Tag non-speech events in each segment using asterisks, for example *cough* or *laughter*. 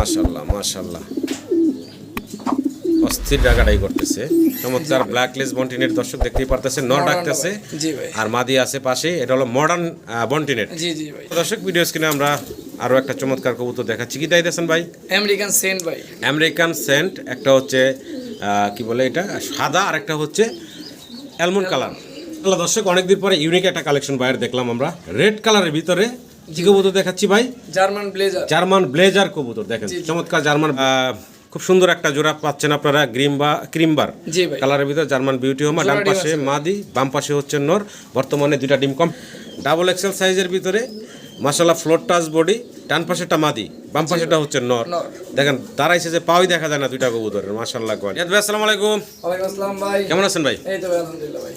মাশাল্লাহ মাশাল্লাহ অস্থির ডাকাডাই করতেছে। চমৎকার ব্ল্যাক লেস বন্টিনেট দর্শক দেখতেই পারতেছে নর ডাকতেছে। আর মাদি আছে পাশে এটা হলো মডার্ন বন্টিনেট দর্শক ভিডিও স্ক্রিনে আমরা আরও একটা চমৎকার কবুতর দেখাচ্ছি। কি দাইতেছেন ভাই? আমেরিকান সেন্ট ভাই। আমেরিকান সেন্ট একটা হচ্ছে কি বলে এটা? সাদা আর একটা হচ্ছে অ্যালমন্ড কালার দর্শক অনেকদিন পরে ইউনিক একটা কালেকশন বাইরে দেখলাম আমরা। রেড কালারের ভিতরে কি কবুতর দেখাচ্ছি ভাই। German blazer. জার্মান ব্লেজার কবুতর দেখেন। চমৎকার জার্মান খুব সুন্দর একটা জোড়া পাচ্ছেন আপনারা গ্রিম বা ক্রিমবার কালারের ভিতরে জার্মান বিউটি হোমা ডান পাশে মাদি বাম পাশে হচ্ছে নর বর্তমানে দুইটা ডিম কম। ডাবল এক্সেল সাইজের ভিতরে মাসাল্লাহ ফ্লোর টাচ বডি ডান পাশেটা মাদি বাম পাশেটা হচ্ছে নর। দেখেন দাঁড়াইছে যে পাওই দেখা যায় না দুইটা কবুতরের মাসাল্লাহ কোয়াল ইয়াদ ভাই আসসালামু আলাইকুম। ওয়ালাইকুম আসসালাম ভাই। কেমন আছেন ভাই? এই তো আলহামদুলিল্লাহ ভাই।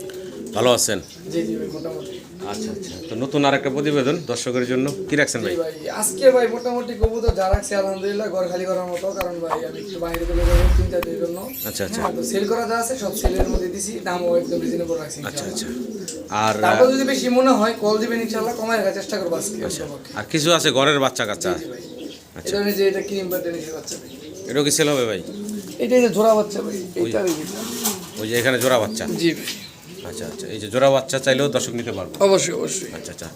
ভালো আছেন? জি জি মোটামুটি। আচ্ছা আচ্ছা। তো নতুন আরেকটা প্রতিবেদন দর্শকের জন্য। কি রাখছেন ভাই? আজকে ভাই মোটামুটি কবুতর যা রাখছি আলহামদুলিল্লাহ ঘর খালি করার মতো কারণ ভাই আমি একটু বাইরে থেকে যাব দিনের জন্য। আচ্ছা, আচ্ছা। হ্যাঁ, তো সেল করা যা আছে সব সেলের মধ্যে দিছি দামও একদম রিজনেবল রাখছি আচ্ছা আচ্ছা। আর তারপর যদি বেশি মনে হয় কল দিবেন ইনশাআল্লাহ কমায় রাখার চেষ্টা করব আজকে আচ্ছা। আর কিছু আছে ঘরের বাচ্চা কাচ্চা? আচ্ছা। এটা যে এটা ক্রিম বা টেনিসের বাচ্চা। এটাও কি সেল হবে ভাই? এটা যে জোড়া বাচ্চা ভাই এইটা ওই যে এখানে জোড়া বাচ্চা। জি ভাই। আচ্ছা আচ্ছা। এই যে জোড়া বাচ্চা চাইলেও দর্শক নিতে পারব। অবশ্যই অবশ্যই। আচ্ছা আচ্ছা।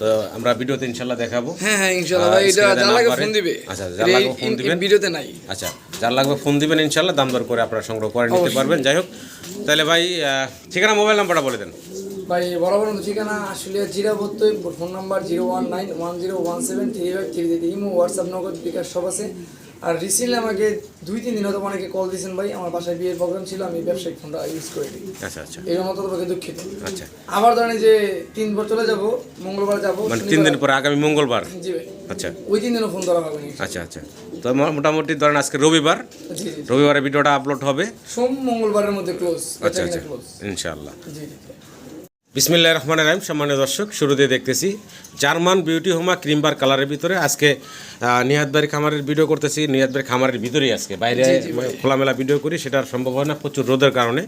তো আমরা ভিডিওতে ইনশাল্লাহ দেখাবো। হ্যাঁ হ্যাঁ ইনশাআল্লাহ ভাই এটা screen এ যা দেওয়া ফোন দিবে। আচ্ছা, যার লাগবে ফোন দিবেন। ভিডিওতে নাই। আচ্ছা যার লাগবে ফোন দিবেন ইনশাল্লাহ দাম দর করে আপনারা সংগ্রহ করে নিতে পারবেন। যাই হোক তাহলে ভাই ঠিকানা মোবাইল নাম্বারটা বলে দেন। ভাই বরাবর ঠিকানা আসলে জিরাবত্তই phone number zero one nine one zero one seven three five three three. Imo WhatsApp Nagad bKash সব আছে। আর রিসেন্টলি আমাকে দুই তিন দিন হয়তো অনেকে কল দিয়েছেন ভাই আমার বাসায় বিয়ের প্রোগ্রাম ছিল আমি ব্যবসায়িক ফোনটা ইউজ করে দিই আচ্ছা আচ্ছা। এই জন্য তোমাকে দুঃখিত। আচ্ছা। আবার ধরেন যে তিন বার চলে যাব মঙ্গলবার যাব মানে তিন দিন পরে আগামী মঙ্গলবার? জি ভাই। আচ্ছা। ওই তিন দিনও ফোন ধরা হবে আচ্ছা আচ্ছা। তো মোটামুটি ধরেন আজকে রবিবার। রবিবারে ভিডিওটা আপলোড হবে। সোম মঙ্গলবারের মধ্যে ক্লোজ আচ্ছা আচ্ছা। ইনশাআল্লাহ। জি। জি বিসমিল্লাহ রহমান রাহিম সম্মানীয় দর্শক শুরুতে দেখতেছি জার্মান বিউটি হোমা ক্রিমবার কালারের ভিতরে। আজকে নিহাদবারি খামারের ভিডিও করতেছি নিহাদবারি খামারের ভিতরেই আজকে। বাইরে খোলামেলা ভিডিও করি সেটার সম্ভব হয় না প্রচুর রোদের কারণে।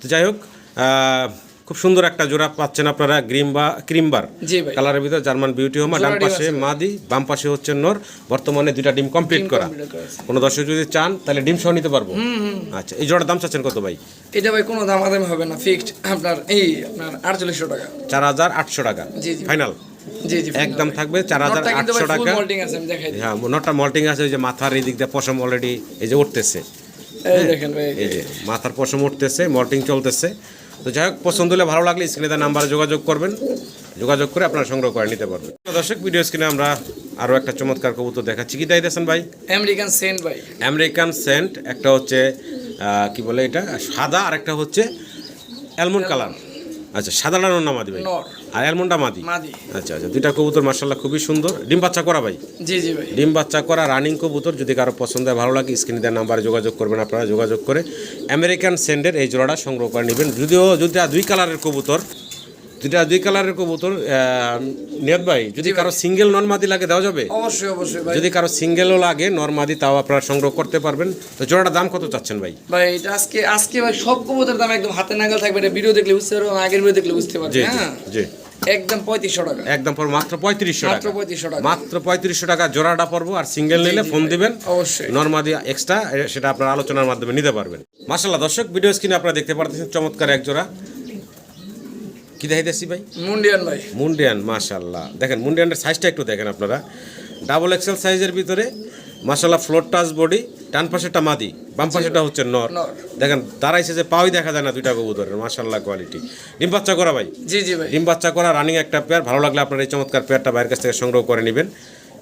তো যাই হোক খুব সুন্দর একটা জোড়া পাচ্ছেন আপনারা গ্রিম বা ক্রিমবার কালারের ভিতরে জার্মান বিউটি হোমা ডান পাশে মাদি বাম পাশে হচ্ছে নর। বর্তমানে দুইটা ডিম কমপ্লিট করা। কোনো দর্শক যদি চান তাহলে ডিম সহ নিতে পারব। আচ্ছা এই জোড়ার দাম চাচ্ছেন কত ভাই? এটা ভাই কোনো দামাদামি হবে না ফিক্সড আপনার এই আপনার আটচল্লিশশো টাকা। চার হাজার আটশো টাকা। জি, জি। ফাইনাল একদম থাকবে চার হাজার আটশো টাকা। হ্যাঁ নটটা মল্টিং আছে ওই যে মাথার এই দিক দিয়ে পশম অলরেডি এই যে উঠতেছে। ভাই এই যে মাথার পশম উঠতেছে মল্টিং চলতেছে। তো যাই হোক পছন্দ হলে ভালো লাগলে স্ক্রিনে তার নাম্বারে যোগাযোগ করবেন। যোগাযোগ করে আপনারা সংগ্রহ করে নিতে পারবেন। দর্শক ভিডিও স্ক্রিনে আমরা আরও একটা চমৎকার কবুতর দেখাচ্ছি। কি দাইতেছেন ভাই? আমেরিকান সেন্ট ভাই। আমেরিকান সেন্ট একটা হচ্ছে কি বলে এটা? সাদা আর একটা হচ্ছে অ্যালমন্ড কালার আচ্ছা সাদা লাল না মাদি ভাই? আর অ্যালমন্ডা মাদি? মাদি। আচ্ছা আচ্ছা দুইটা কবুতর মার্শাল্লাহ খুবই সুন্দর। ডিম বাচ্চা করা ভাই? জি জি ভাই। ডিম বাচ্চা করা রানিং কবুতর যদি কারও পছন্দ হয় ভালো লাগে স্ক্রিনে দেওয়ার নাম্বারে যোগাযোগ করবেন আপনারা যোগাযোগ করে আমেরিকান সেন্ডের এই জোড়াটা সংগ্রহ করে নেবেন। যদিও যদি দুই কালারের কবুতর দুইটা দুই কালারের কবুতর নিয়ত ভাই যদি কারও সিঙ্গেল নন মাদি লাগে দেওয়া যাবে? অবশ্যই অবশ্যই ভাই। যদি কারও সিঙ্গেলও লাগে নর্মাদি তাও আপনারা সংগ্রহ করতে পারবেন। তো জোড়াটার দাম কত চাচ্ছেন ভাই? ভাই এটা আজকে আজকে ভাই সব কবুতরের দাম একদম হাতে নাগাল থাকবে। এটা ভিডিও দেখলে বুঝতে পারব আগের ভিডিও দেখলে বুঝতে পারবে জি হ্যাঁ? জি। একদম পঁয়ত্রিশশো টাকা। একদম পর মাত্র পঁয়ত্রিশশো মাত্র টাকা পঁয়ত্রিশশো টাকা। মাত্র পঁয়ত্রিশশো টাকা জোড়াটা পড়ব আর সিঙ্গেল নিলে ফোন দিবেন। অবশ্যই। নর্মাদি এক্সট্রা সেটা আপনার আলোচনার মাধ্যমে নিতে পারবেন। মাসাল্লাহ দর্শক ভিডিও স্ক্রিনে আপনারা দেখতে পারতেছেন চমৎকার এক জোড়া। কি দেখাইতেছি ভাই? মুন্ডিয়ান ভাই। মুন্ডিয়ান মাশাল্লাহ দেখেন মুন্ডিয়ানের সাইজটা একটু দেখেন আপনারা। ডাবল এক্সেল সাইজের ভিতরে মাশাল্লাহ ফ্লোর টাচ বডি ডান পাশেটা মাদি বাম পাশেটা হচ্ছে নর। দেখেন দাঁড়াইছে যে পাওই দেখা যায় না দুইটা কবুতরের মাশাল্লাহ কোয়ালিটি ডিম বাচ্চা করা ভাই? জি জি ভাই। ডিম বাচ্চা করা রানিং একটা পেয়ার ভালো লাগলে আপনার এই চমৎকার পেয়ারটা বাইরের কাছ থেকে সংগ্রহ করে নেবেন।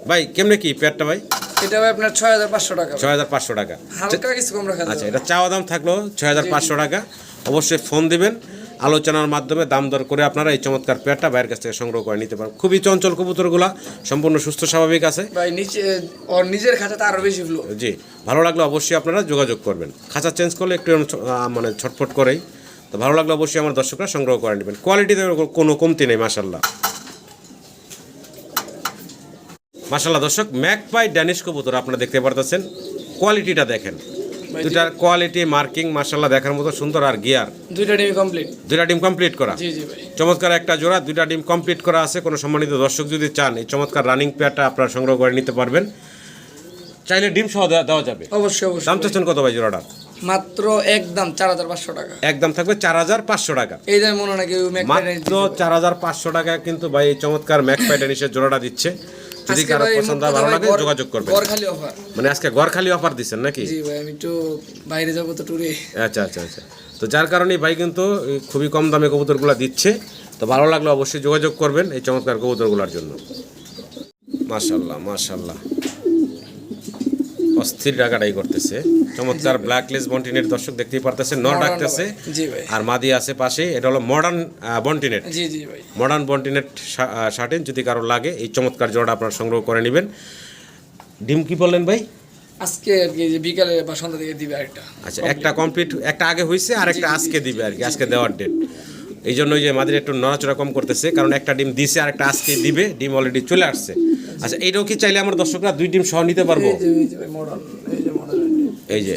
ভাই কেমনে কি পেয়ারটা ভাই? এটা ভাই আপনার ছয় হাজার পাঁচশো টাকা টাকা। হালকা কিছু কম রাখা আচ্ছা এটা চাওয়া দাম থাকল ছয় হাজার পাঁচশো টাকা। অবশ্যই ফোন দিবেন। আলোচনার মাধ্যমে দাম দর করে আপনারা এই চমৎকার পেয়ারটা বাইরের কাছ থেকে সংগ্রহ করে নিতে পারেন। খুবই চঞ্চল কবুতরগুলা সম্পূর্ণ সুস্থ স্বাভাবিক আছে। নিজের খাঁচাতে আরও বেশি জি ভালো লাগলে অবশ্যই আপনারা যোগাযোগ করবেন। খাঁচা চেঞ্জ করলে একটু মানে ছটফট করেই। তো ভালো লাগলে অবশ্যই আমার দর্শকরা সংগ্রহ করে নেবেন। কোয়ালিটিতে কোনো কমতি নেই মাসাল্লাহ মাসাল্লাহ দর্শক ম্যাক পাই ড্যানিশ কবুতর আপনারা দেখতে পারতেছেন। কোয়ালিটিটা দেখেন। দুটার কোয়ালিটি মার্কিং মাসাল্লাহ দেখার মতো সুন্দর আর গিয়ার দুইটা ডিম কমপ্লিট দুইটা ডিম কমপ্লিট করা। জি জি ভাই। চমৎকার একটা জোড়া দুইটা ডিম কমপ্লিট করা আছে কোনো সম্মানিত দর্শক যদি চান এই চমৎকার রানিং পেয়ারটা আপনারা সংগ্রহ করে নিতে পারবেন। চাইলে ডিম সহ দেওয়া যাবে। অবশ্যই অবশ্যই দাম চাচ্ছেন কত ভাই জোড়াটা মাত্র একদম চার হাজার পাঁচশো টাকা। একদম থাকবে চার হাজার পাঁচশো টাকা। এই দামে মনে হয় মাত্র চার হাজার পাঁচশো টাকা কিন্তু ভাই এই চমৎকার ম্যাক প্যাটার্নিসের জোড়াটা দিচ্ছে। যদি কারও পছন্দ ভালো লাগে যোগাযোগ করবেন। গড়খালি অফার মানে আজকে গড়খালি অফার দিচ্ছেন নাকি? জি ভাই আমি একটু বাইরে যাব তো ট্যুরে আচ্ছা আচ্ছা আচ্ছা। তো যার কারণে ভাই কিন্তু খুবই কম দামে কবুতরগুলো দিচ্ছে। তো ভালো লাগলে অবশ্যই যোগাযোগ করবেন এই চমৎকার কবুতরগুলোর জন্য। মাশাল্লাহ মাশাল্লাহ অস্থির টাকাটাই করতেছে। চমৎকার ব্ল্যাক লেস বন্টিনের দর্শক দেখতেই পারতেছে নর ডাকতেছে। আর মাদি আছে পাশে এটা হলো মডার্ন বন্টিনেট। মডার্ন বন্টিনেট শার্টেন যদি কারও লাগে এই চমৎকার জোড়া আপনারা সংগ্রহ করে নেবেন। ডিম কি বললেন ভাই? আজকে আর কি যে বিকালে বা সন্ধ্যা থেকে দিবে আরেকটা। আচ্ছা একটা কমপ্লিট একটা আগে হয়েছে আর একটা আজকে দিবে আর কি আজকে দেওয়ার ডেট এই জন্য ওই যে মাদের একটু নড়াচড়া কম করতেছে কারণ একটা ডিম দিছে আর একটা আজকে দিবে ডিম অলরেডি চলে আসছে। আচ্ছা এইটাও কি চাইলে আমার দর্শকরা দুই ডিম সহ নিতে পারব? এই যে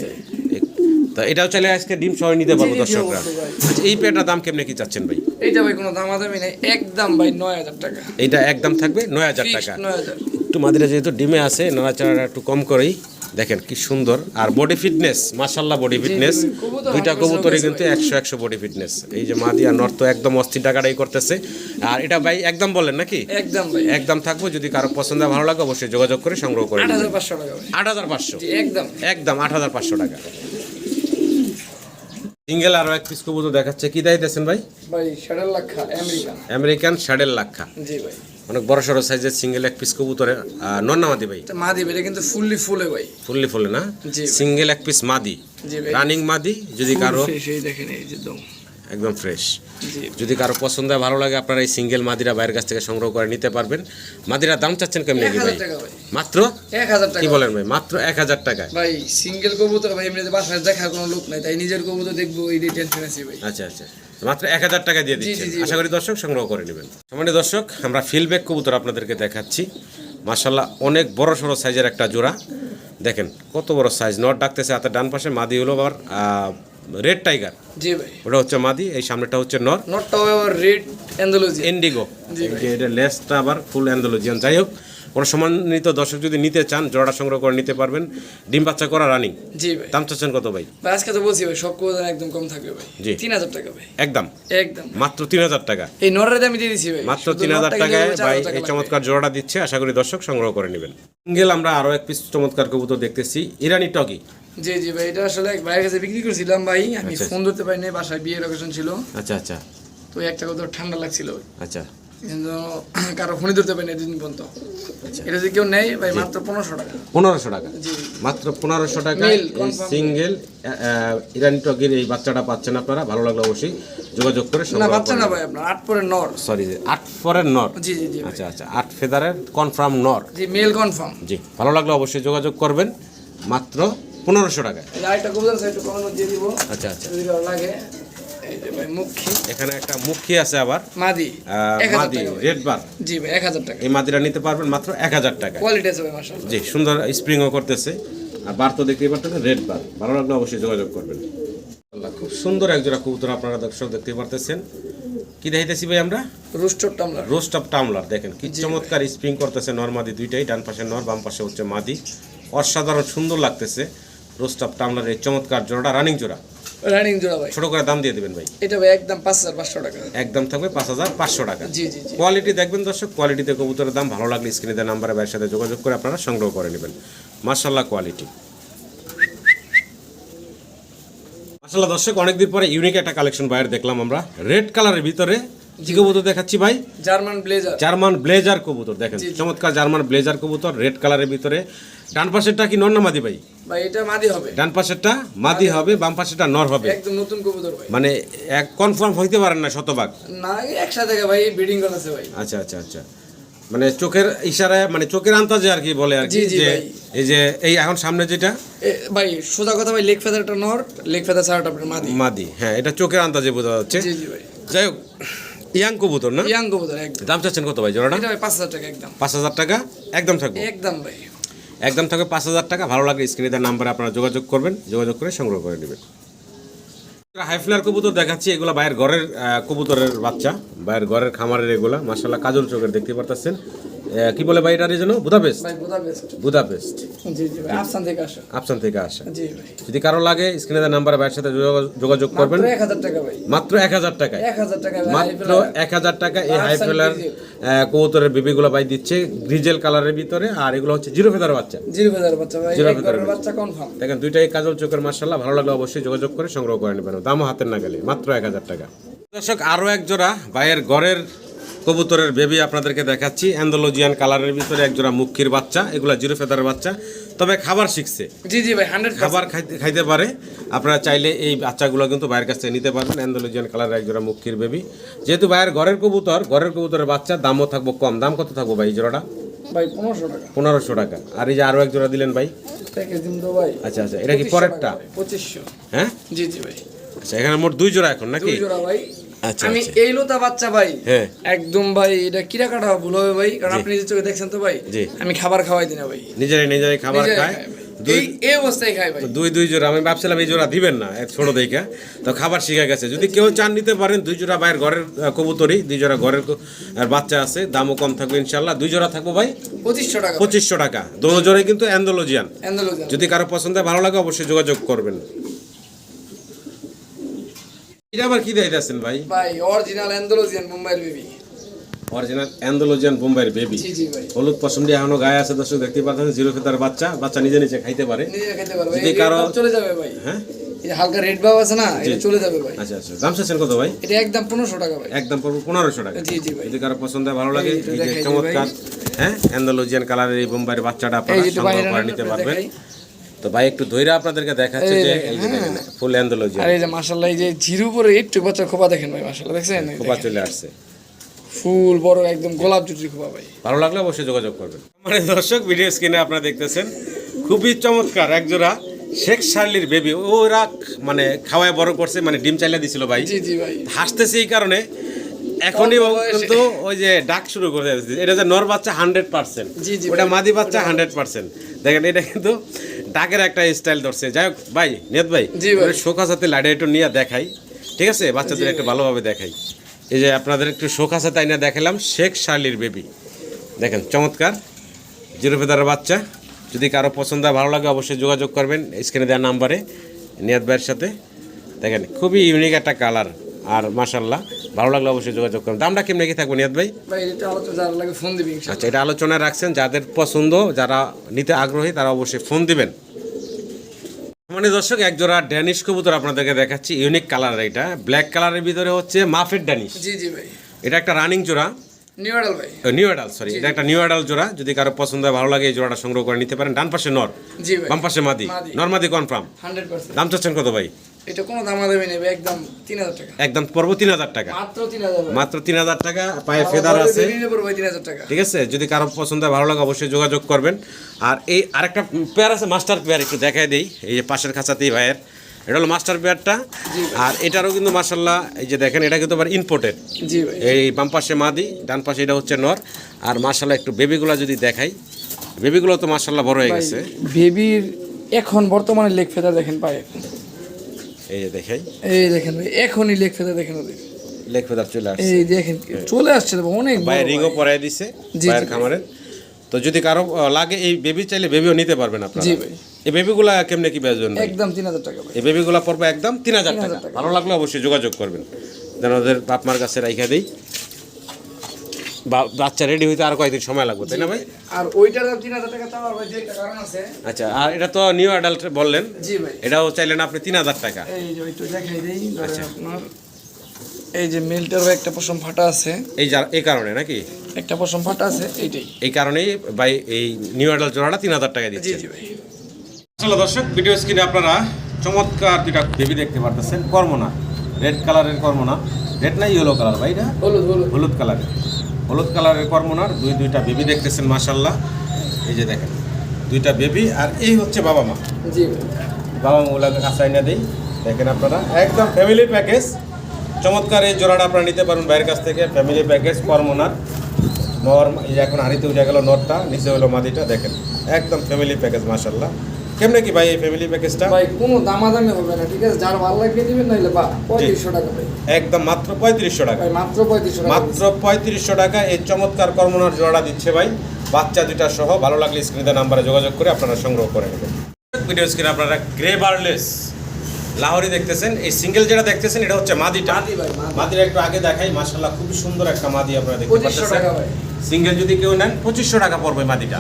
তো এটাও চাইলে আজকে ডিম সহ নিতে পারব দর্শকরা। আচ্ছা এই পেটার দাম কেমনে কি চাচ্ছেন ভাই? এইটা ভাই কোনো দামাদামি নেই একদম ভাই নয় হাজার টাকা। এইটা একদম থাকবে নয় হাজার টাকা। একটু মাদিরা যেহেতু ডিমে আছে নাড়াচাড়া একটু কম করেই। দেখেন কি সুন্দর। আর বডি ফিটনেস মাশাল্লাহ বডি ফিটনেস দুইটা 100% কবুতরই কিন্তু একশো একশো বডি ফিটনেস এই যে মাদি আর নর্থ একদম অস্থির টাকাটাই করতেছে। আর এটা ভাই একদম বলেন নাকি? একদম একদম থাকব যদি কারও পছন্দ ভালো লাগে অবশ্যই যোগাযোগ করে সংগ্রহ করে আট হাজার পাঁচশো একদম। একদম আট হাজার পাঁচশো টাকা। সিঙ্গেল আরও এক পিস কবুতর দেখাচ্ছে। কি দিতেছেন ভাই? ভাই ষাটের লাখা আমেরিকান। আমেরিকান শাডেল লাক্ষা জি ভাই। অনেক বড় সড়ো সাইজের সিঙ্গেল এক পিস কবুতরে নন্নামাদি ভাই? এটা মা দিবে এটা কিন্তু ফুললি ফুলে ভাই। ফুললি ফুলে না? সিঙ্গেল এক পিস মাদি। রানিং মাদি যদি কারও এই দেখেন এই যে দম। একদম ফ্রেশ যদি কারও পছন্দ হয় ভালো লাগে আপনারা এই সিঙ্গেল মাদিরা বাইরের কাছ থেকে সংগ্রহ করে নিতে পারবেন। মাদিরার দাম চাচ্ছেন কেমনি কি ভাই? মাত্র? এক হাজার টাকা। বলেন ভাই? মাত্র এক হাজার টাকায়। ভাই সিঙ্গেল কবুতর ভাই এমনিতে বাসায় দেখার কোনো লোক নাই তাই নিজের কবুতর দেখব এই টেনশন আছি ভাই। আচ্ছা আচ্ছা। মাত্র এক হাজার টাকা দিয়ে দিচ্ছেন। জি, আশা করি দর্শক সংগ্রহ করে নেবেন। সামান্য দর্শক আমরা ফিলব্যাক কবুতর আপনাদেরকে দেখাচ্ছি। মাশাল্লাহ অনেক বড় সড়ো সাইজের একটা জোড়া। দেখেন কত বড় সাইজ নট ডাকতেছে হাতের ডান পাশে মাদি হলো আবার রেড টাইগার। জি ভাই। ওটা হচ্ছে মাদি এই সামনেটা হচ্ছে নর। নটটাও আবার রেড অ্যান্ডোলজি। ইন্ডিগো। এটা লেসটা আবার ফুল অ্যান্ডোলজিয়ান। যাই হোক কোনো সম্মানিত দর্শক যদি নিতে চান জোড়া সংগ্রহ করে নিতে পারবেন। ডিম বাচ্চা করা রানিং। জি ভাই। দাম চাচ্ছেন কত ভাই? ভাই আজকে তো বলছি ভাই সব কবুতর একদম কম থাকবে ভাই। জি। তিন হাজার টাকা ভাই। একদম। একদম। মাত্র তিন হাজার টাকা। এই নরের দামই দিয়ে দিছি ভাই। মাত্র তিন হাজার টাকায় ভাই এই চমৎকার জোড়াটা দিচ্ছে আশা করি দর্শক সংগ্রহ করে নেবেন। সিঙ্গেল আমরা আরও এক পিস চমৎকার কবুতর দেখতেছি ইরানি টকি জি জি ভাই এটা আসলে এক ভাইয়ের কাছে বিক্রি করছিলাম ভাই। আমি আচ্ছা। ফোন ধরতে পারিনি বাসায় বিয়ের অকেশন ছিল। আচ্ছা আচ্ছা। তো একটা কত ঠান্ডা লাগছিল। আচ্ছা। কিন্তু কারও ফোনই ধরতে পারিনি দুদিন পর্যন্ত। আচ্ছা। এটা যদি কেউ নেয় ভাই মাত্র পনেরোশো টাকা। পনেরোশো টাকা। মাত্র পনেরোশো টাকা এই সিঙ্গেল ইরানি টকির এই বাচ্চাটা পাচ্ছেন আপনারা। ভালো লাগলে অবশ্যই যোগাযোগ করে না বাচ্চা না ভাই আপনার আট পরে নর। সরি আট ফরের নর? জি জি জি আচ্ছা আচ্ছা আট ফেদারের কনফার্ম নর। জি মেল কনফার্ম জি ভালো লাগলে অবশ্যই যোগাযোগ করবেন। মাত্র পনেরোশো দিব। আচ্ছা আচ্ছা। লাগে। এখানে একটা মুখী আছে আবার। মাদি। আহ, এক হাজার মাদি রেড বার জি ভাই এক হাজার টাকা। এই মাদিরা নিতে পারবেন মাত্র এক হাজার টাকা। কোয়ালিটি আছে ভাই মাসাল্লাহ জি সুন্দর স্প্রিংও করতেছে। আর বার তো দেখতেই পারতেছেন রেড বার ভালো লাগলে অবশ্যই যোগাযোগ করবেন। খুব সুন্দর কবুতর আপনারা দর্শক দেখতে পারতেছেন। কি দেখাইতেছি ভাই আমরা? টামলার রোস্ট অফ টামলার দেখেন কি চমৎকার স্প্রিং করতেছে নর্মাদি দুইটাই ডান পাশে নর বাম পাশে হচ্ছে মাদি। অসাধারণ সুন্দর লাগতেছে। রোস্ট অফ টামলার এই চমৎকার জোড়াটা রানিং জোড়া। রানিং জোড়া ভাই। ছোট করে দাম দিয়ে দেবেন ভাই। এটা ভাই একদম পাঁচ হাজার পাঁচশো টাকা। একদম থাকবে পাঁচ হাজার পাঁচশো টাকা। জি জি কোয়ালিটি দেখবেন দর্শক কোয়ালিটিতে কবুতরের দাম ভালো লাগলে স্ক্রিনে দেওয়া নাম্বারে ভাইয়ের সাথে যোগাযোগ করে আপনারা সংগ্রহ করে নেবেন। মার্শাল্লাহ কোয়ালিটি মার্শাল্লাহ দর্শক অনেকদিন পরে ইউনিক একটা কালেকশন বাইরে দেখলাম আমরা। রেড কালারের ভিতরে কি কবুতর দেখাচ্ছি ভাই। German blazer. জার্মান ব্লেজার কবুতর দেখেন চমৎকার জার্মান ব্লেজার কবুতর রেড কালারের ভিতরে। ডান পাশেরটা কি নর না মাদি ভাই? ভাই এটা মাদি হবে। ডান পাশেরটা মাদি হবে বাম পাশেরটা নর হবে। একদম নতুন কবুতর ভাই। মানে এক কনফার্ম হইতে পারেন না শতভাগ। না একসাথে ভাই ব্রিডিং করা আছে ভাই। আচ্ছা আচ্ছা আচ্ছা। মানে চোখের ইশারায় মানে চোখের আন্তাজে আর কি বলে আর কি জি, জি, যে এই যে এই এখন সামনে যেটা? ভাই সোজা কথা ভাই লেগ ফেদারটা নর লেগ ফেদার ছাড়াটা আপনার মাদি। মাদি হ্যাঁ এটা চোখের আন্তাজে বোঝা যাচ্ছে। জি জি ভাই। যাই হোক ইয়াং কবুতর না? ইয়াং কবুতর একদম। দাম চাচ্ছেন কত ভাই জোড়াটা? এটা ভাই পাঁচ হাজার টাকা একদম। পাঁচ হাজার টাকা? একদম থাকবে? একদম ভাই। একদম থাকবে পাঁচ হাজার টাকা। ভালো লাগলে স্ক্রিনে দেওয়া নাম্বারে আপনারা যোগাযোগ করবেন। যোগাযোগ করে সংগ্রহ করে নেবেন। হাইফ্লার কবুতর দেখাচ্ছি। এগুলো বাইরের ঘরের কবুতরের বাচ্চা। বাইরের ঘরের খামারের এগুলা। মাসাল্লাহ কাজল চোখের দেখতে পারতেছেন। কি বলে ভাই এটার জন্য বুদাপেস্ট? বুদাপেস্ট। আফসান থেকে আসা। আপসান থেকে আসা। যদি কারও লাগে স্ক্রিনে দেওয়া নাম্বারে ভাইয়ের সাথে যোগাযোগ- করবেন মাত্র এক হাজার টাকা মাত্র এক হাজার টাকায়। টাকা মাত্র এক হাজার টাকা এই হাই ফেলার কবুতরের বেবিগুলো ভাই দিচ্ছে গ্রিজেল কালারের ভিতরে আর এগুলো হচ্ছে জিরো ফেদার বাচ্চা। জিরো ফেদার বাচ্চা জিরো ফেদারের বাচ্চা। কনফার্ম দেখেন দুইটাই কাজল চোখের মার্শাল্লাহ ভালো লাগলে অবশ্যই যোগাযোগ করে সংগ্রহ করে নেবেন। দামও হাতের না গেলে মাত্র এক হাজার টাকা। দর্শক আরও এক জোড়া ভাইয়ের ঘরের কবুতরের বেবি আপনাদেরকে দেখাচ্ছি। অ্যান্ডোলজিয়ান কালারের ভিতরে এক জোড়া মুখির বাচ্চা এগুলো জিরো ফেদারের বাচ্চা। তবে খাবার শিখছে। জি জি ভাই হান্ড্রেড খাবার খাইতে খাইতে পারে। আপনারা চাইলে এই বাচ্চাগুলো কিন্তু বাইরের কাছ থেকে নিতে পারবেন। অ্যান্ডোলজিয়ান কালারের এক জোড়া মুখির বেবি। যেহেতু ভাইয়ের ঘরের কবুতর ঘরের কবুতরের বাচ্চা দামও থাকব কম। দাম কত থাকব ভাই এই জোড়াটা? ভাই পনেরোশো টাকা। পনেরোশো টাকা। আর এই যে আরও এক জোড়া দিলেন ভাই? আচ্ছা আচ্ছা। এটা কি পরেরটা? পঁচিশশো। হ্যাঁ? জি জি ভাই। আচ্ছা এখানে মোট দুই জোড়া এখন নাকি? জোড়া ভাই। আমি আচ্ছা। এই লোতা বাচ্চা ভাই হ্যাঁ। একদম ভাই এটা কিরা কাটা ভুল হবে ভাই কারণ আপনি নিজের চোখে দেখছেন তো ভাই। আমি খাবার খাওয়াই দিই না ভাই। নিজেরাই নিজেরাই খাবার খায়। দুই দুই দুই জোড়া আমি ভাবছিলাম এই জোড়া দিবেন না এক ছোট দেখা। তো খাবার শিখে গেছে। যদি কেউ চান নিতে পারেন দুই জোড়া ভাইয়ের ঘরের আহ, কবুতরই দুই জোড়া ঘরের আর বাচ্চা আছে দামও কম থাকবে ইনশাল্লাহ দুই জোড়া থাকব ভাই? পঁচিশশো টাকা। পঁচিশশো টাকা। দোনো জোড়াই কিন্তু অ্যান্ডোলজিয়ান। যদি কারও পছন্দ হয়, ভালো লাগে অবশ্যই যোগাযোগ করবেন। এটা আবার কি দিতেছেন ভাই? ভাই অরিজিনাল মুম্বাইয়ের বেবি অরিজিনাল বোম্বাইয়ের বেবি জি জি ভাই। হলুদ পশমটি এখনও গায়ে আছে দর্শক দেখতে পাচ্ছেন জিরো ফেতার বাচ্চা বাচ্চা নিজে নিজে খাইতে পারে। নিজে পারবে। যদি কারো- চলে যাবে ভাই। হ্যাঁ? এই হালকা রেড বাব আছে না এটা চলে যাবে ভাই। আচ্ছা আচ্ছা। দাম চাচ্ছেন কত ভাই? এটা একদম পনেরোশো টাকা ভাই। একদম পড়ব পনেরোশো টাকা। জি জি ভাই। যদি কারও পছন্দ হয় ভালো লাগে এই যে চমৎকার। হ্যাঁ? অ্যান্ডালোজিয়ান কালারের এই বোম্বাইয়ের বাচ্চাটা আপনারা সংগ্রহ করে নিতে পারবেন। তো ভাই একটু ধৈর্য আপনাদেরকে দেখাচ্ছে যে এই যে দেখেন ফুল আর এই যে মাশাল্লাহ এই যে জিরো পরে একটু বাচ্চা খোপা দেখেন ভাই মাশাল্লাহ দেখছেন? খোপা চলে আসছে। ফুল বড় একদম গোলাপ জুটির খোপা ভাই। ভালো লাগলে অবশ্যই যোগাযোগ করবেন। মানে দর্শক ভিডিও স্ক্রিনে আপনারা দেখতেছেন খুবই চমৎকার একজোড়া শেখ শার্লির বেবি ওরা মানে খাওয়ায় বড় করছে মানে ডিম চাইলে দিছিল ভাই। জি জি ভাই। হাসতেছে এই কারণে। এখনই। কিন্তু ওই যে ডাক শুরু করে দিয়েছে। এটা যে নর বাচ্চা হান্ড্রেড পার্সেন্ট জি, জি ওটা মাদি বাচ্চা হান্ড্রেড পার্সেন্ট দেখেন এটা কিন্তু ডাকের একটা স্টাইল ধরছে। যাই হোক ভাই নিয়ত ভাই। শোকা সাথে লাড়ি একটু নিয়ে দেখাই। ঠিক আছে? বাচ্চাদের একটু ভালোভাবে দেখাই। এই যে আপনাদের একটু শোকা সাথে আইনা দেখালাম শেখ শার্লির বেবি দেখেন চমৎকার। জিরো ফেদারের বাচ্চা। যদি কারও পছন্দ হয় ভালো লাগে অবশ্যই যোগাযোগ করবেন স্ক্রিনে দেওয়া নাম্বারে নিয়াদ ভাইয়ের সাথে। দেখেন খুবই ইউনিক একটা কালার আর মাশাল্লাহ ভালো লাগলে অবশ্যই যোগাযোগ করবেন দামটা কেমনি কি থাকব নিয়াদ ভাই? আচ্ছা এটা আলোচনায় রাখছেন যাদের পছন্দ যারা নিতে আগ্রহী তারা অবশ্যই ফোন দিবেন। মানে দর্শক এক জোড়া ড্যানিশ কবুতর আপনাদেরকে দেখাচ্ছি ইউনিক কালার এটা। ব্ল্যাক কালারের ভিতরে হচ্ছে মাফের ড্যানিশ জি জি ভাই। এটা একটা রানিং জোড়া। নিউ আডাল ভাই। নিউ অ্যাডাল সরি এটা একটা নিউ অ্যাডাল জোড়া। যদি কারও পছন্দ হয় ভালো লাগে এই জোড়াটা সংগ্রহ করে নিতে পারেন। ডান পাশে নর বাম পাশে মাদি। নর মাদি কনফার্ম দাম চাচ্ছেন কত ভাই? এটা কোনো দামা দামি নেবে একদম তিন হাজার টাকা। একদম পড়ব তিন হাজার টাকা। মাত্র তিন হাজার ভাই। মাত্র তিন হাজার টাকা পায়ে ফেদার আছে। পড়বে তিন হাজার টাকা। ঠিক আছে? যদি কারও পছন্দ ভালো লাগে অবশ্যই যোগাযোগ করবেন। আর এই আরেকটা পেয়ার আছে মাস্টার পেয়ার একটু দেখাই দিই। এই যে পাশের খাঁচাতেই ভাইয়ের। এটা হলো মাস্টার পেয়ারটা আর এটারও কিন্তু মাসাল্লাহ এই যে দেখেন এটা কিন্তু আবার ইম্পোর্টেড এই বাম পাশে মাদি ডান পাশে এটা হচ্ছে নর। আর মাসাল্লাহ একটু বেবিগুলো যদি দেখাই বেবিগুলো তো মাসাল্লাহ বড় হয়ে গেছে। বেবির এখন বর্তমানে লেগ ফেদার দেখেন পায়ে এই যে দেখাই এই দেখেন ভাই এখনই লেগ ফেদার দেখেন ওদের। লেগ ফেদার চলে আসছে। এই দেখেন চলে আসছে অনেক ভাই। রিংও পরাই দিছে খামারে। তো যদি কারও লাগে এই বেবি চাইলে বেবিও নিতে পারবেন আপনারা। জি ভাই। এই বেবিগুলা কেমনে কি বেজন একদম তিন হাজার টাকা এই বেবিগুলা পড়বে একদম তিন হাজার 3,000 টাকা। টাকা। ভালো লাগলে অবশ্যই যোগাযোগ করবেন। যেন ওদের বাপ মার কাছে রাইখা দিই। বা- বাচ্চা রেডি হইতে আর কয়েকদিন সময় লাগবে তাই না ভাই? আর ওইটার দাম তিন হাজার টাকা চাওয়ার ভাই যে কারণ আছে। আচ্ছা আর এটা তো নিউ অ্যাডাল্ট বললেন। জি ভাই। এটাও চাইলেন আপনি তিন হাজার টাকা। এই যে একটু দেখাই দিই আচ্ছা। আপনার এই যে মেলটারও একটা পশম ফাটা আছে। এই যা- এই কারণে নাকি? একটা পশম ফাটা আছে এইটাই। এই কারণেই ভাই এই নিউ অ্যাডাল্ট জোড়াটা তিন হাজার টাকা দিচ্ছে জি ভাই। আসলে দর্শক ভিডিও স্ক্রিনে আপনারা চমৎকার দুইটা বেবি দেখতে পারতেছেন। কর্মনা রেড কালারের কর্মনা। রেড না ইয়েলো কালার ভাই হলুদ হলুদ। হলুদ কালারের হলুদ কালারের কর্মনার দুই দুইটা বেবি দেখতেছেন মাশাল্লাহ এই যে দেখেন দুইটা বেবি আর এই হচ্ছে বাবা মা। জি। বাবা মা ওগুলোকে কাঁচাই না দিই। দেখেন আপনারা একদম ফ্যামিলি প্যাকেজ চমৎকার এই জোড়াটা আপনারা নিতে পারেন বাইরের কাছ থেকে ফ্যামিলি প্যাকেজ কর্মনার নর যে এখন হাড়িতে উঠে গেল নরটা নিচে হলো মাদিটা দেখেন। একদম ফ্যামিলি প্যাকেজ মাশাল্লাহ কেমনে কি ভাই এই ফ্যামিলি প্যাকেজটা ভাই কোনো দামাদামি হবে না ঠিক আছে? যার ভালো লাগবে দিবেন নাহলে বা পঁয়ত্রিশশো টাকা ভাই। একদম মাত্র পঁয়ত্রিশশো টাকা। ভাই মাত্র পঁয়ত্রিশশো টাকা মাত্র পঁয়ত্রিশশো টাকা। এই চমৎকার কর্মনার জোড়া দিচ্ছে ভাই। বাচ্চা দুইটা সহ ভালো লাগলে স্ক্রিনে নাম্বারে যোগাযোগ করে আপনারা সংগ্রহ করে নেবেন। ভিডিও স্ক্রিনে আপনারা গ্রে বার্লেস লাহোরি দেখতেছেন। এই সিঙ্গেল যেটা দেখতেছেন এটা হচ্ছে মাদিটা মাদি ভাই, মাদি। মাদির একটু আগে দেখাই মাশাল্লাহ খুবই সুন্দর একটা মাদি আপনারা দেখতে পাচ্ছেন। সিঙ্গেল যদি কেউ নেন পঁচিশশো টাকা পড়বে মাদিটা।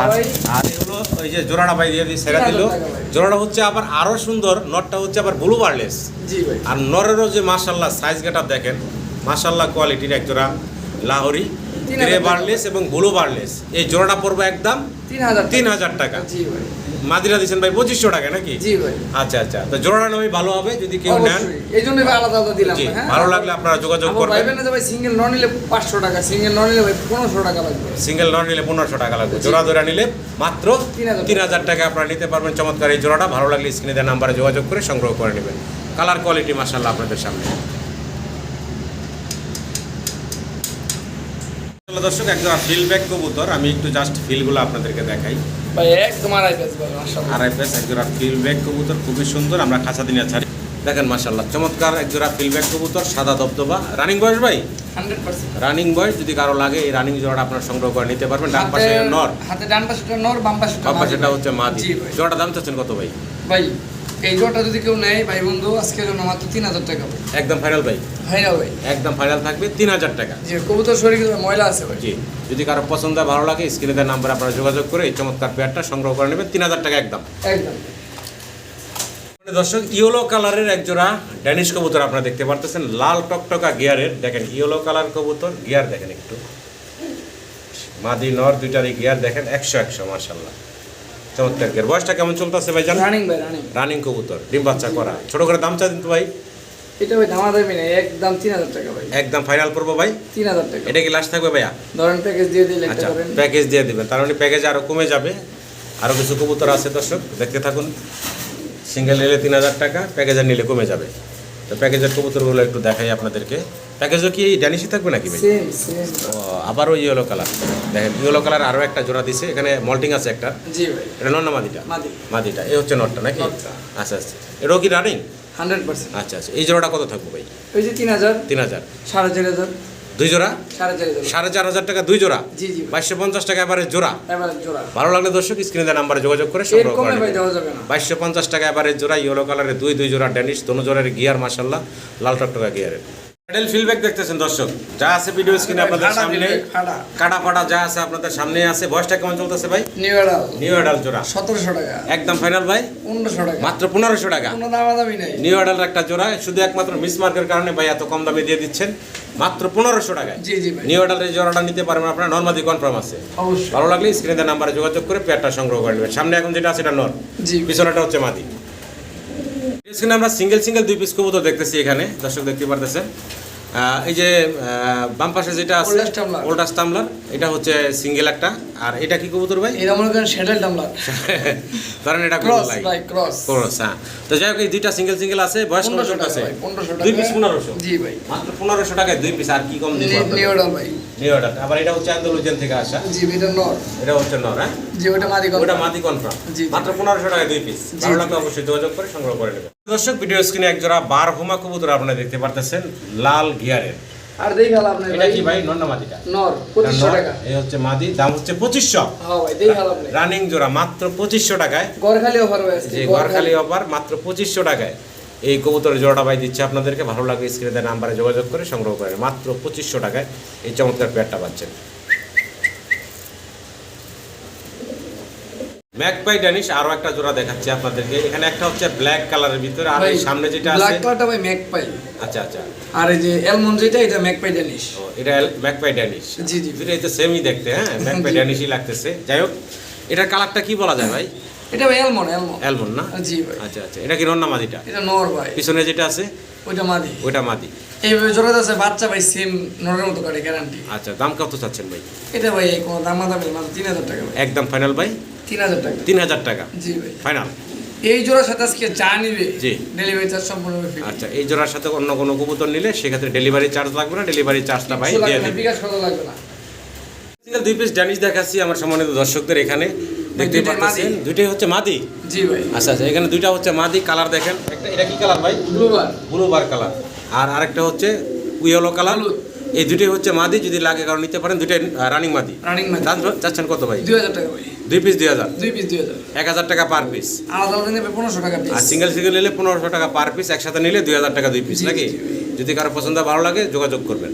আর আর এগুলো ওই যে জোড়াটা ভাই দিয়ে সেরা দিল। জোড়াটা হচ্ছে আবার আরও সুন্দর নটটা হচ্ছে আবার ব্লু বার্লেস আর নরেরও যে মাশাল্লাহ সাইজ গেট দেখেন মাশাল্লাহ কোয়ালিটির এক জোড়া লাহোরি। গ্রে বার্লেস এবং ব্লু বার্লেস এই জোড়াটা পড়বে একদম তিন হাজার টাকা। মাদিরা দিচ্ছেন ভাই পঁচিশশো টাকা নাকি? জি ভাই। আচ্ছা আচ্ছা। তো জোড়াটা নামই ভালো হবে যদি কেউ নেন। এই জন্যই ভাই আলাদা আলাদা দিলাম। জি হ্যাঁ? ভালো লাগলে আপনারা যোগাযোগ করবেন। ভাইবেন না ভাই সিঙ্গেল ন নিলে পাঁচশো টাকা সিঙ্গেল ন নিলে ভাই পনেরোশো টাকা লাগবে। সিঙ্গেল নন নিলে পনেরোশো টাকা লাগবে। জোড়া জোড়া নিলে মাত্র 3000 তিন হাজার টাকা আপনারা নিতে পারবেন। চমৎকার এই জোড়াটা। ভালো লাগলে স্ক্রিনে দেওয়া নাম্বারে যোগাযোগ করে সংগ্রহ করে নেবেন। কালার কোয়ালিটি মাসাল্লাহ আপনাদের সামনে। দর্শক একজন ফিল ব্যাক কবুতর। আমি একটু জাস্ট ফিলগুলো আপনাদেরকে দেখাই। ভাই একদম আড়াই পেস ভাই মাশাআল্লাহ। আড়াই পেস একজোড়া ফিল ব্যাক কবুতর খুবই সুন্দর আমরা খাঁচা দিনে ছাড়ি। দেখেন মাসাল্লাহ চমৎকার একজোড়া ফিল ব্যাক কবুতর সাদা দবদবা রানিং বয়স ভাই? রানিং বয়স যদি কারও লাগে এই রানিং জোড়াটা আপনার সংগ্রহ করে নিতে পারবেন। ডান পাশে নর। হাতে ডান পাশেটা নর বাম পাশেটা বাম পাশেটা হচ্ছে মাদি জোড়াটা দাম চাচ্ছেন কত ভাই? ভাই এই জোড়াটা যদি কেউ নেয় ভাই বন্ধু আজকের জন্য মাত্র তিন হাজার টাকা একদম ফাইনাল ভাই। ভাই ভাই। একদম ফাইনাল থাকবে তিন হাজার টাকা। যে কবুতর শরীর ময়লা আছে ভাই। জি যদি কারও পছন্দ ভালো লাগে স্ক্রিনে দেওয়ার নাম্বার আপনারা যোগাযোগ করে এই চমৎকার পেয়ারটা সংগ্রহ করে নেবেন। তিন হাজার টাকা একদম। একদম। দর্শক ইয়েলো কালারের এক জোড়া ড্যানিশ কবুতর আপনারা দেখতে পারতেছেন। লাল টকটকা গিয়ারের দেখেন ইয়েলো কালার কবুতর গিয়ার দেখেন একটু। মাদি নর দুইটারই গিয়ার দেখেন একশো একশো মার্শাল্লাহ চমৎকার বয়সটা কেমন চলতেছে ভাই জান রানিং ভাই রানিং রানিং কবুতর ডিম বাচ্চা করা। ছোট করে দাম চা কিন্তু ভাই। এটা ভাই দামি নেই একদম তিন হাজার টাকা ভাই। একদম ফাইনাল করব ভাই? তিন হাজার টাকা। এটা কি লাস্ট থাকবে ভাইয়া? ধরেন প্যাকেজ দিয়ে দিলে আচ্ছা প্যাকেজ দিয়ে দিবেন। তার মানে প্যাকেজ আরও কমে যাবে। আরও কিছু কবুতর আছে দর্শক দেখতে থাকুন। সিঙ্গেল নিলে তিন হাজার টাকা প্যাকেজের নিলে কমে যাবে। তো প্যাকেজের কবুতরগুলো একটু দেখাই আপনাদেরকে। প্যাকেজও কি এই ড্যানিশই থাকবে নাকি ভাই? সেম সেম ও, আবারও ইয়েলো কালার দেখেন ইয়েলো কালার আরও একটা জোড়া দিছে। এখানে মল্টিং আছে একটা। জি ভাই। এটা নর না মাদিটা? মাদি। মাদিটা এই হচ্ছে নটটা নাকি? আচ্ছা আচ্ছা। এটাও কি রানিং হান্ড্রেড পার্সেন্ট। আচ্ছা আচ্ছা। এই জোড়াটা কত থাকবে ভাই? ওই যে তিন হাজার। তিন হাজার। সাড়ে চার হাজার। দুই জোড়া? সাড়ে চার হাজার টাকা দুই জোড়া? বাইশশো পঞ্চাশ টাকা এবারে জোড়া? ভালো লাগলে দর্শক স্ক্রিনে দেওয়া নাম্বারে যোগাযোগ করে সংগ্রহ করে বাইশশো পঞ্চাশ টাকা এবারে জোড়া ইয়েলো কালারের দুই দুই জোড়া ড্যানিশ দোনো জোড়ার গিয়ার মাসাল্লাহ লাল টকটকা গিয়ারের প্যাডেল ফিলব্যাক দেখতেছেন দর্শক। যা আছে ভিডিও স্ক্রিনে আপনাদের সামনে। কাটা ফাটা যা আছে আপনাদের সামনে আছে। বয়সটা কেমন চলতেছে ভাই? নিউ এডাল নিউ অ্যাডাল জোড়া। সতেরোশো টাকা। একদম ফাইনাল ভাই? পনেরোশো টাকা। মাত্র পনেরোশো টাকা। কোনো দামা নেই। নিউ অ্যাডাল একটা জোড়া। শুধু একমাত্র মিসমার্কের কারণে ভাই এত কম দামে দিয়ে দিচ্ছেন। মাত্র পনেরোশো টাকায়। জি জি নিউ অ্যাডালের জোড়াটা নিতে পারবেন আপনারা। নর্মাদি কনফার্ম আছে। ভালো লাগলে স্ক্রিনে নাম্বারে যোগাযোগ করে পেয়ারটা সংগ্রহ করে নেবেন। সামনে এখন যেটা আছে এটা নর। জি পিছনেটা হচ্ছে মাদি। স্ক্রিনে আমরা সিঙ্গেল সিঙ্গেল দুই পিস কবুতর দেখতেছি এখানে। দর্শক দেখতে পারতেছেন। এই যে বাম পাশে যেটা আছে। ওল্ডাস টামলার এটা হচ্ছে সিঙ্গেল একটা। আর এটা কি কবুতর ভাই? এটা মনে করেন সেটেল ডামলার *laughs* কারণ এটা ক্রস ভাই ক্রস ক্রস হ্যাঁ। তো যাই হোক এই দুইটা সিঙ্গেল সিঙ্গেল আছে বয়স কত আছে? ভাই পনেরোশো টাকা। দুই পিস পনেরোশো। জি ভাই। মাত্র পনেরোশো টাকায় দুই পিস আর কি কম দিব নিউ এডাল ভাই। অর্ডার আবার এটা হচ্ছে আন্দোলন থেকে আসা। জি এটা নর। এটা হচ্ছে নর হ্যাঁ? জি ওটা মাদি কত ওটা মাদি কনফার্ম। মাত্র পনেরোশো টাকায় দুই পিস ভালো লাগলে অবশ্যই যোগাযোগ করে সংগ্রহ করে নেবেন। দর্শক ভিডিও স্ক্রিনে এক জোড়া বার হোমা কবুতর আপনারা দেখতে পারতেছেন লাল গিয়ারের আর দেই গেল আপনার এটা কি ভাই? মাদিটা? নর পঁচিশশো টাকা। এই হচ্ছে মাদি দাম হচ্ছে পঁচিশশো। হ্যাঁ ভাই দেই গেল আপনি রানিং জোড়া মাত্র পঁচিশশো টাকায়। গড় খালি অফার যে গড়খালি অফার মাত্র পঁচিশশো টাকায়। এই কবুতরের জোড়াটা ভাই দিচ্ছে আপনাদেরকে ভালো লাগলে স্ক্রিনে দেওয়া নাম্বারে যোগাযোগ করে সংগ্রহ করেন মাত্র পঁচিশশো টাকায় এই চমৎকার পেয়ারটা পাচ্ছেন। ম্যাকপাই ড্যানিশ আরও একটা জোড়া দেখাচ্ছি আপনাদেরকে। এখানে একটা হচ্ছে ব্ল্যাক কালারের ভিতরে আর এই সামনে যেটা আছে ব্ল্যাক কালারটা ভাই ম্যাক পাই আচ্ছা আচ্ছা। আর এই যে এলমন যেটা এটা ম্যাক পাই ডেনিশ ও, এটা ম্যাকপাই ড্যানিশ জি, জি। দুটোই তো সেমই দেখতে হ্যাঁ? ম্যাকপাই। ড্যানিশই লাগতেছে। যাই হোক এটার কালারটা কি বলা যায় ভাই? এটা ভাই এলমন এলমন অ্যালমন না? জি ভাই। আচ্ছা আচ্ছা। এটা কি রন্না মাদিটা? এটা নর ভাই। পিছনে যেটা আছে? ওইটা মাদি। ওইটা মাদি। এইভাবে জোড়া আছে বাচ্চা ভাই সেম নরের মতো গ্যারান্টি আচ্ছা দাম কত চাচ্ছেন ভাই? এটা ভাই কোনো দামা দামি মাত্র তিন হাজার টাকা একদম ফাইনাল ভাই? তিন হাজার টাকা। তিন হাজার টাকা। জি ভাই। ফাইনাল এই জোড়ার সাথে আজকে চা নিবে জি। ডেলিভারি চার্জ সম্পূর্ণ ফ্রি আচ্ছা এই জোড়ার সাথে অন্য কোনো কবুতর নিলে সেক্ষেত্রে ডেলিভারি চার্জ লাগবে না ডেলিভারি চার্জটা ভাই দিয়ে দেবে। বিকাশ করা লাগবে না? সিঙ্গেল দুই পিস ড্যানিশ দেখাচ্ছি আমার সম্মানিত দর্শকদের এখানে। দেখতে পাচ্ছেন দুইটাই হচ্ছে মাদি? জি ভাই। আচ্ছা আচ্ছা এখানে দুইটা হচ্ছে মাদি কালার দেখেন। একটা এটা কি কালার ভাই? ব্লুবার ব্লু বার কালার। আর আরেকটা হচ্ছে ইয়েলো কালার। এই দুটোই হচ্ছে মাদি যদি লাগে কারণ নিতে পারেন দুটোই রানিং মাদি। রানিং মাদি। দাম চাচ্ছেন কত ভাই? দুই হাজার টাকা ভাই। দুই পিস দুই হাজার? দুই পিস দুই হাজার। এক হাজার টাকা পার পিস আলাদা আলাদা নেবে পনেরোশো টাকা পিস আর সিঙ্গেল সিঙ্গেল নিলে পনেরোশো টাকা পার পিস একসাথে নিলে দুই হাজার টাকা দুই পিস নাকি। যদি কারও পছন্দ ভালো লাগে যোগাযোগ করবেন।